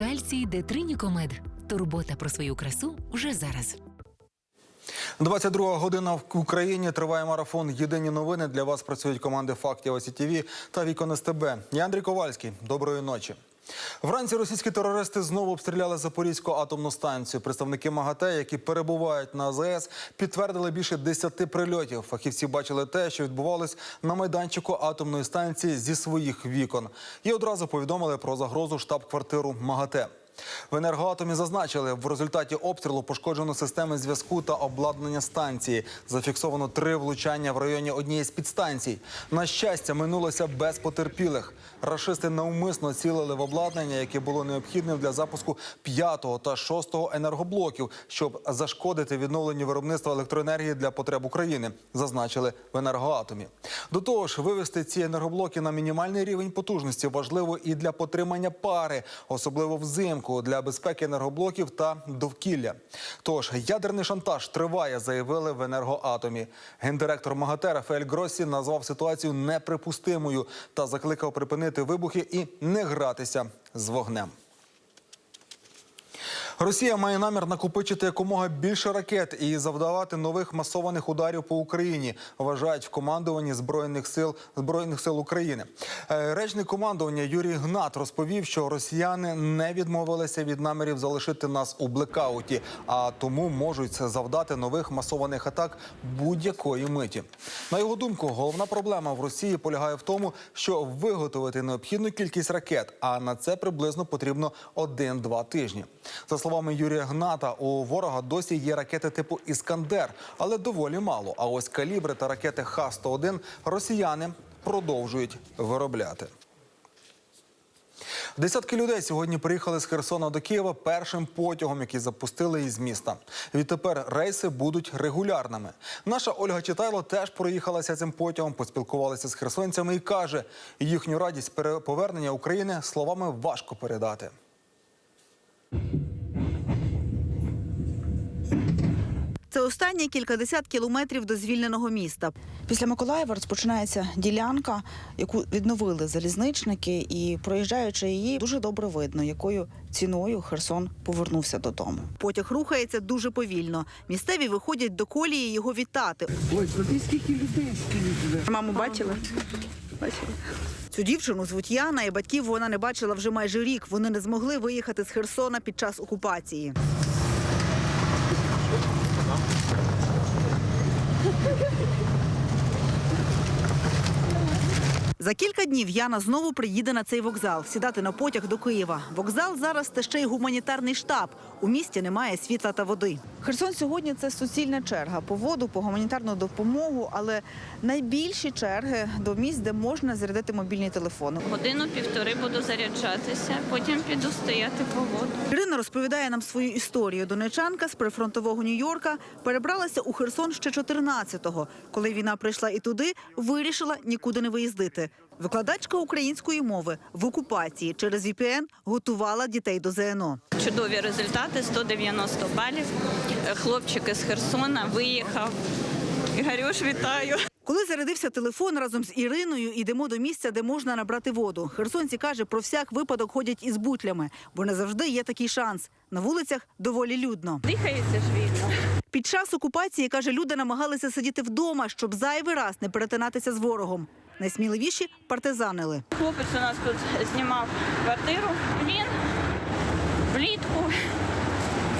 Кальцій Детринікомед. Турбота про свою красу вже зараз. 22 година в Україні триває марафон. Єдині новини для вас працюють команди фактів ОСІТВ та Вікон СТБ. Я Андрій Ковальський. Доброї ночі. Вранці російські терористи знову обстріляли Запорізьку атомну станцію. Представники МАГАТЕ, які перебувають на АЗС, підтвердили більше 10 прильотів. Фахівці бачили те, що відбувалось на майданчику атомної станції зі своїх вікон. І одразу повідомили про загрозу штаб-квартиру МАГАТЕ. В енергоатомі зазначили, в результаті обстрілу пошкоджено системи зв'язку та обладнання станції. Зафіксовано три влучання в районі однієї з підстанцій. На щастя, минулося без потерпілих. Рашисти навмисно цілили в обладнання, яке було необхідним для запуску п'ятого та шостого енергоблоків, щоб зашкодити відновленню виробництва електроенергії для потреб України, зазначили в енергоатомі. До того ж, вивести ці енергоблоки на мінімальний рівень потужності важливо і для потримання пари, особливо взимку для безпеки енергоблоків та довкілля. Тож ядерний шантаж триває, заявили в енергоатомі. Гендиректор МАГАТЕ Рафаель Гроссі назвав ситуацію неприпустимою та закликав припинити вибухи і не гратися з вогнем. Росія має намір накопичити якомога більше ракет і завдавати нових масованих ударів по Україні. Вважають в командуванні збройних сил збройних сил України. Е, Речник командування Юрій Гнат розповів, що росіяни не відмовилися від намірів залишити нас у блекауті, а тому можуть завдати нових масованих атак будь-якої миті. На його думку, головна проблема в Росії полягає в тому, що виготовити необхідну кількість ракет, а на це приблизно потрібно 1-2 тижні. За словами Юрія Гната, у ворога досі є ракети типу Іскандер, але доволі мало. А ось калібри та ракети Х-101 росіяни продовжують виробляти. Десятки людей сьогодні приїхали з Херсона до Києва першим потягом, який запустили із міста. Відтепер рейси будуть регулярними. Наша Ольга Читайло теж проїхалася цим потягом, поспілкувалася з херсонцями і каже, їхню радість пере- повернення України словами важко передати. Це останні кількадесят кілометрів до звільненого міста. Після Миколаєва розпочинається ділянка, яку відновили залізничники, і проїжджаючи її, дуже добре видно, якою ціною Херсон повернувся додому. Потяг рухається дуже повільно. Місцеві виходять до колії його вітати. Ой, скільки людей скинуть. Маму бачили? Бачили. Цю дівчину звуть Яна, і батьків вона не бачила вже майже рік. Вони не змогли виїхати з Херсона під час окупації. Thank you. За кілька днів Яна знову приїде на цей вокзал, сідати на потяг до Києва. Вокзал зараз це ще й гуманітарний штаб. У місті немає світла та води. Херсон сьогодні це суцільна черга по воду, по гуманітарну допомогу, але найбільші черги до місць, де можна зарядити мобільні телефони. Годину-півтори буду заряджатися, потім піду стояти по воду. Ірина розповідає нам свою історію. Донечанка з прифронтового Нью-Йорка перебралася у Херсон ще 14-го. Коли війна прийшла і туди, вирішила нікуди не виїздити. Викладачка української мови в окупації через VPN готувала дітей до ЗНО. Чудові результати 190 балів. Е, Хлопчик із Херсона виїхав. Ігорюш, вітаю. Коли зарядився телефон разом з Іриною, йдемо до місця, де можна набрати воду. Херсонці каже, про всяк випадок ходять із бутлями, бо не завжди є такий шанс. На вулицях доволі людно. Дихається ж вільно. Під час окупації каже, люди намагалися сидіти вдома, щоб зайвий раз не перетинатися з ворогом. Найсміливіші партизанили. Хлопець у нас тут знімав квартиру. Він влітку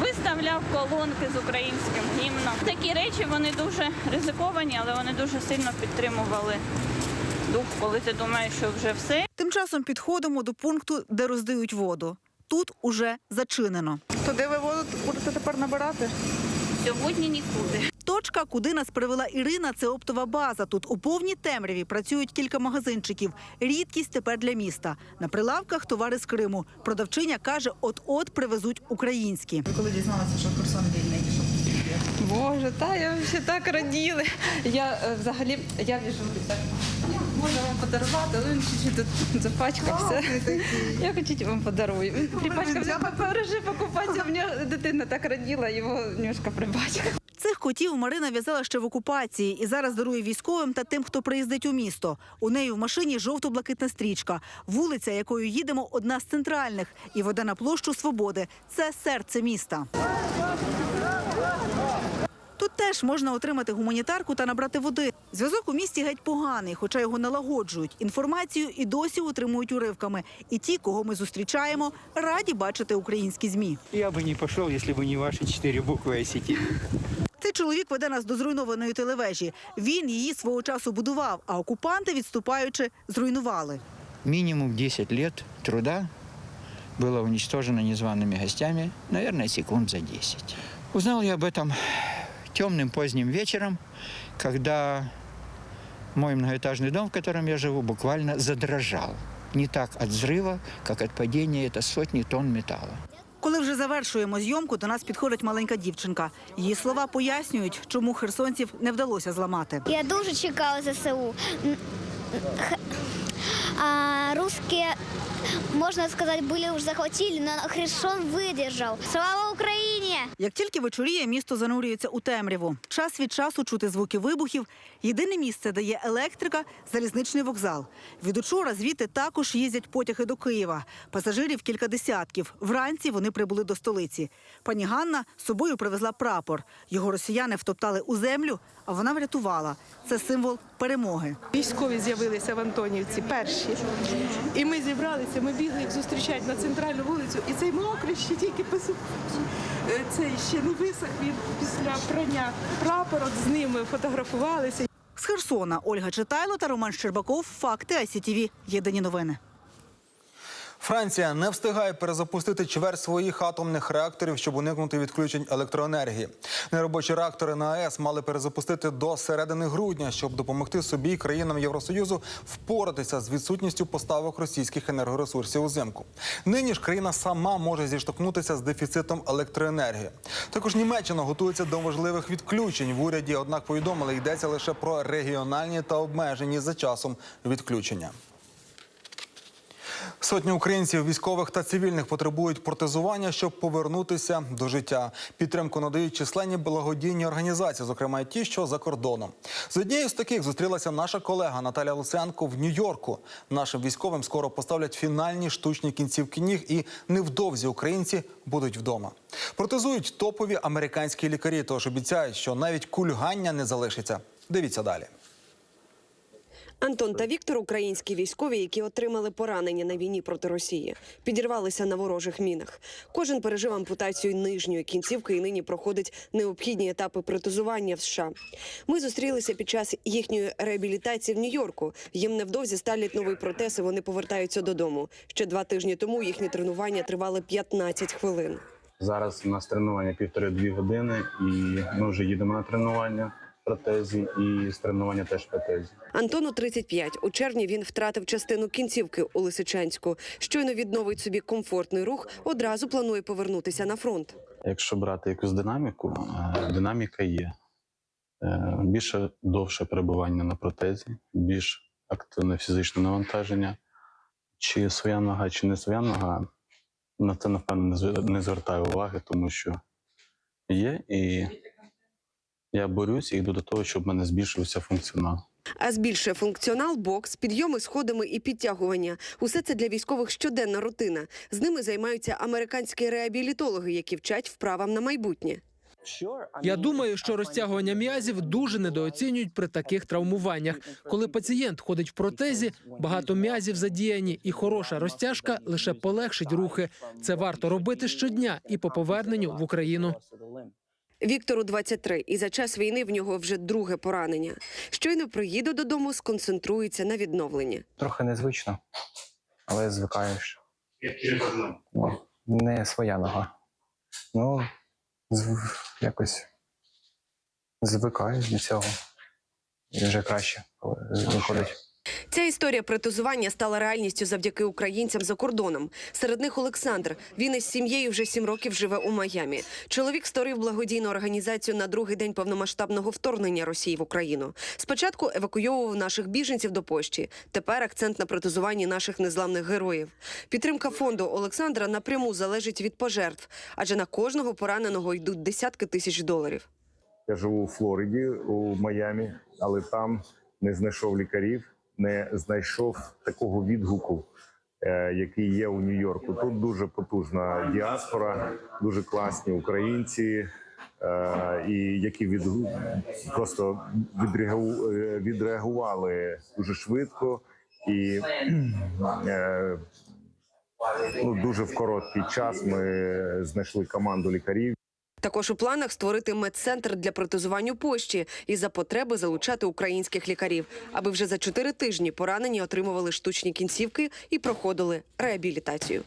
виставляв колонки з українським гімном. Такі речі вони дуже ризиковані, але вони дуже сильно підтримували дух, коли ти думаєш, що вже все. Тим часом підходимо до пункту, де роздають воду. Тут уже зачинено. То де ви воду будете тепер набирати? Сьогодні нікуди. Точка, куди нас привела Ірина, це оптова база. Тут у повній темряві працюють кілька магазинчиків. Рідкість тепер для міста. На прилавках товари з Криму. Продавчиня каже, от-от привезуть українські. Коли дізналася, що Херсон вільний, Боже, та я ще так раділи. Я е, взагалі я біжу так. Можна вам подарувати, але він чуть-чуть тут запачкався. Я чуть вам подарую. Він припачкався, пережив окупацію. В нього дитина так раділа, його немножко припачкав. Цих котів Марина в'язала ще в окупації і зараз дарує військовим та тим, хто приїздить у місто. У неї в машині жовто-блакитна стрічка. Вулиця, якою їдемо, одна з центральних, і веде на площу Свободи. Це серце міста Тут теж можна отримати гуманітарку та набрати води. Зв'язок у місті геть поганий, хоча його налагоджують. Інформацію і досі утримують уривками. І ті, кого ми зустрічаємо, раді бачити українські змі. Я бы не пошел, если бы не ваши четыре буквы ICT. Цей чоловік веде нас до зруйнованої телевежі. Він її свого часу будував, а окупанти, відступаючи, зруйнували. Минимум 10 лет труда было уничтожено незваными гостями, наверное, секунд за 10. Узнал я об этом темным поздним вечером, когда мой многоэтажный дом, в котором я живу, буквально задрожал. Не так от взрыва, как от падения это сотни тонн металла. Коли вже завершуємо зйомку, до нас підходить маленька дівчинка. Її слова пояснюють, чому херсонців не вдалося зламати. Я дуже чекала ЗСУ. М, х- А, русские, можно сказать, были уже захватили, но Херсон выдержал. Слава Украине! Як тільки вечоріє, місто занурюється у темряву. Час від часу чути звуки вибухів. Єдине місце, де є електрика залізничний вокзал. Від учора звідти також їздять потяги до Києва. Пасажирів кілька десятків. Вранці вони прибули до столиці. Пані Ганна з собою привезла прапор. Його росіяни втоптали у землю, а вона врятувала. Це символ перемоги. Військові з'явилися в Антонівці перші. І ми зібралися, ми бігли їх зустрічати на центральну вулицю. І цей мокрий ще тільки писав. Цей ще не висох він після прання прапорок з ними фотографувалися. З Херсона Ольга Читайло та Роман Щербаков. Факти ICTV. Єдині новини. Франція не встигає перезапустити чверть своїх атомних реакторів, щоб уникнути відключень електроенергії. Неробочі реактори на АЕС мали перезапустити до середини грудня, щоб допомогти собі і країнам Євросоюзу впоратися з відсутністю поставок російських енергоресурсів узимку. Нині ж країна сама може зіштовхнутися з дефіцитом електроенергії. Також Німеччина готується до можливих відключень в уряді. Однак повідомили, йдеться лише про регіональні та обмежені за часом відключення. Сотні українців, військових та цивільних потребують протезування, щоб повернутися до життя. Підтримку надають численні благодійні організації, зокрема й ті, що за кордоном. З однією з таких зустрілася наша колега Наталя Луценко в Нью-Йорку. Нашим військовим скоро поставлять фінальні штучні кінцівки ніг, і невдовзі українці будуть вдома. Протезують топові американські лікарі, тож обіцяють, що навіть кульгання не залишиться. Дивіться далі. Антон та Віктор українські військові, які отримали поранення на війні проти Росії, підірвалися на ворожих мінах. Кожен пережив ампутацію нижньої кінцівки і нині проходить необхідні етапи протезування в США. Ми зустрілися під час їхньої реабілітації в Нью-Йорку. Їм невдовзі ставлять новий протез, і вони повертаються додому. Ще два тижні тому їхні тренування тривали 15 хвилин. Зараз у нас тренування півтори-дві години, і ми вже їдемо на тренування протезі, і з тренування теж протезі. Антону 35. У червні він втратив частину кінцівки у Лисичанську. Щойно відновить собі комфортний рух, одразу планує повернутися на фронт. Якщо брати якусь динаміку, е, динаміка є. Е, Більше довше перебування на протезі, більш активне фізичне навантаження. Чи своя нога, чи не своя нога, на це, напевно, не звертаю уваги, тому що є, і я борюсь і йду до того, щоб в мене збільшився функціонал. А збільшує функціонал, бокс, підйоми сходами і підтягування. Усе це для військових щоденна рутина. З ними займаються американські реабілітологи, які вчать вправам на майбутнє. Я думаю, що розтягування м'язів дуже недооцінюють при таких травмуваннях. Коли пацієнт ходить в протезі, багато м'язів задіяні, і хороша розтяжка лише полегшить рухи. Це варто робити щодня і по поверненню в Україну. Віктору 23, і за час війни в нього вже друге поранення. Щойно приїде додому, сконцентрується на відновленні. Трохи незвично, але звикаєш. Не своя нога. Ну, якось звикаєш до цього. І вже краще виходить. Ця історія протезування стала реальністю завдяки українцям за кордоном. Серед них Олександр. Він із сім'єю вже сім років живе у Майамі. Чоловік створив благодійну організацію на другий день повномасштабного вторгнення Росії в Україну. Спочатку евакуйовував наших біженців до Польщі. Тепер акцент на протезуванні наших незламних героїв. Підтримка фонду Олександра напряму залежить від пожертв, адже на кожного пораненого йдуть десятки тисяч доларів. Я живу у Флориді, у Майамі, але там не знайшов лікарів, не знайшов такого відгуку, е, який є у Нью-Йорку. Тут дуже потужна діаспора, дуже класні українці, е, і які від просто е, відреагували дуже швидко і ну, дуже в короткий час ми знайшли команду лікарів. Також у планах створити медцентр для протезування у Польщі і за потреби залучати українських лікарів, аби вже за чотири тижні поранені отримували штучні кінцівки і проходили реабілітацію.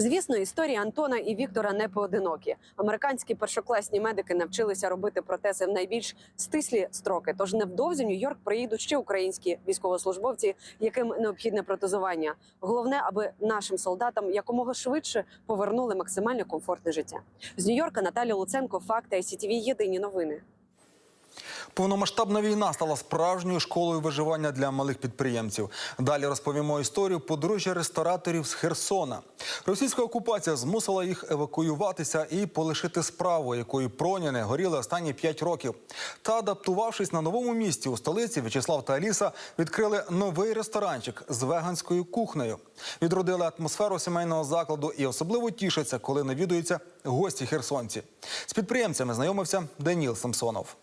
Звісно, історії Антона і Віктора не поодинокі. Американські першокласні медики навчилися робити протези в найбільш стислі строки. Тож невдовзі Нью-Йорк приїдуть ще українські військовослужбовці, яким необхідне протезування. Головне, аби нашим солдатам якомога швидше повернули максимально комфортне життя. З Нью-Йорка Наталя Луценко, факти ICTV, Єдині новини. Повномасштабна війна стала справжньою школою виживання для малих підприємців. Далі розповімо історію подружжя рестораторів з Херсона. Російська окупація змусила їх евакуюватися і полишити справу, якою проняни горіли останні п'ять років. Та адаптувавшись на новому місці у столиці, В'ячеслав та Аліса відкрили новий ресторанчик з веганською кухнею. Відродили атмосферу сімейного закладу і особливо тішаться, коли навідуються гості херсонці. З підприємцями знайомився Даніл Самсонов.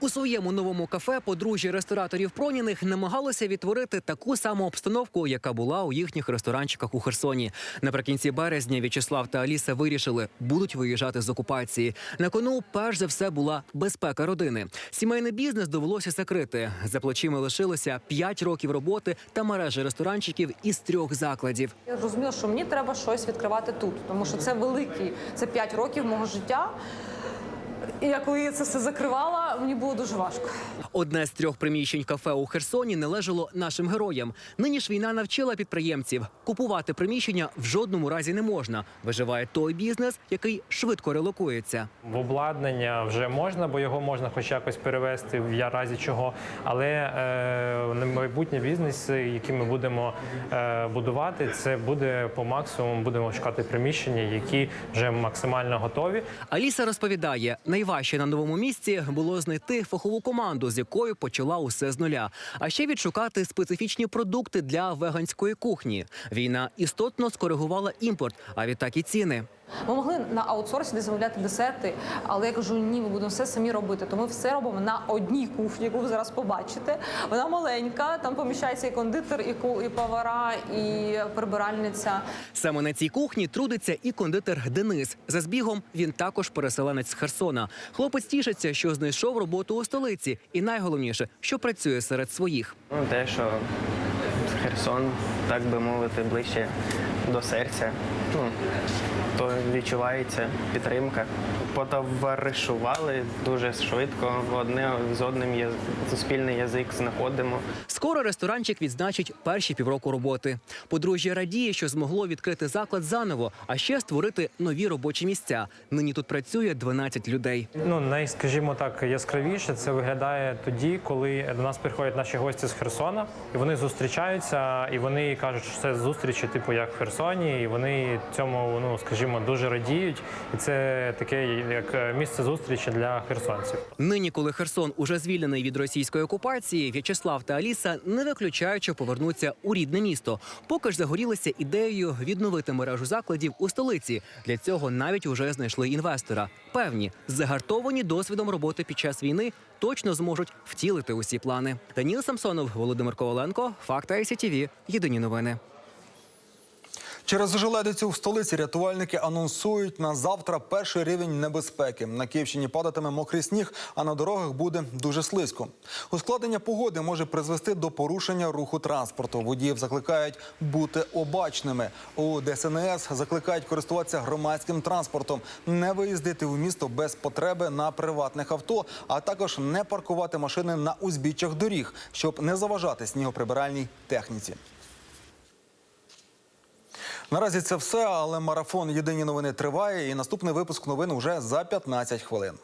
У своєму новому кафе подружжя рестораторів Проніних намагалося відтворити таку саму обстановку, яка була у їхніх ресторанчиках у Херсоні. Наприкінці березня В'ячеслав та Аліса вирішили, будуть виїжджати з окупації. На кону перш за все була безпека родини. Сімейний бізнес довелося закрити. За плечима лишилося 5 років роботи та мережа ресторанчиків із трьох закладів. Я зрозуміла, що мені треба щось відкривати тут, тому що це великий, це 5 років мого життя. І я коли я це все закривала, мені було дуже важко. Одне з трьох приміщень кафе у Херсоні належало нашим героям. Нині ж війна навчила підприємців. Купувати приміщення в жодному разі не можна. Виживає той бізнес, який швидко релокується. В обладнання вже можна, бо його можна хоч якось перевести в я разі чого. Але е, на майбутнє бізнес, який ми будемо е, будувати, це буде по максимуму. Будемо шукати приміщення, які вже максимально готові. Аліса розповідає, найважче на новому місці було знайти фахову команду, з якою почала усе з нуля. А ще відшукати специфічні продукти для веганської кухні. Війна істотно скоригувала імпорт, а відтак і ціни. Ми могли на аутсорсі де замовляти десерти, але я кажу, ні, ми будемо все самі робити. То ми все робимо на одній кухні, яку ви зараз побачите. Вона маленька, там поміщається і кондитер, і ку- і повара, і прибиральниця. Саме на цій кухні трудиться і кондитер Денис. За збігом він також переселенець з Херсона. Хлопець тішиться, що знайшов роботу у столиці, і найголовніше, що працює серед своїх. Ну, те, що Херсон, так би мовити, ближче до серця. Ну, то відчувається підтримка. Потоваришували дуже швидко, одне з одним є спільний язик знаходимо. Скоро ресторанчик відзначить перші півроку роботи. Подружжя радіє, що змогло відкрити заклад заново, а ще створити нові робочі місця. Нині тут працює 12 людей. Ну, най, скажімо так, яскравіше це виглядає тоді, коли до нас приходять наші гості з Херсона, і вони зустрічаються, і вони кажуть, що це зустрічі, типу як в Херсоні, і вони цьому, ну скажімо, дуже радіють. І це таке як місце зустрічі для херсонців. Нині, коли Херсон уже звільнений від російської окупації, В'ячеслав та Аліса не виключають, що повернуться у рідне місто. Поки ж загорілися ідеєю відновити мережу закладів у столиці. Для цього навіть уже знайшли інвестора. Певні, загартовані досвідом роботи під час війни, точно зможуть втілити усі плани. Даніл Самсонов, Володимир Коваленко, Факти ICTV. Єдині новини. Через желедицю в столиці рятувальники анонсують на завтра перший рівень небезпеки. На Київщині падатиме мокрий сніг, а на дорогах буде дуже слизько. Ускладнення погоди може призвести до порушення руху транспорту. Водіїв закликають бути обачними. У ДСНС закликають користуватися громадським транспортом, не виїздити у місто без потреби на приватних авто, а також не паркувати машини на узбіччях доріг, щоб не заважати снігоприбиральній техніці. Наразі це все, але марафон Єдині новини триває. І наступний випуск новин уже за 15 хвилин.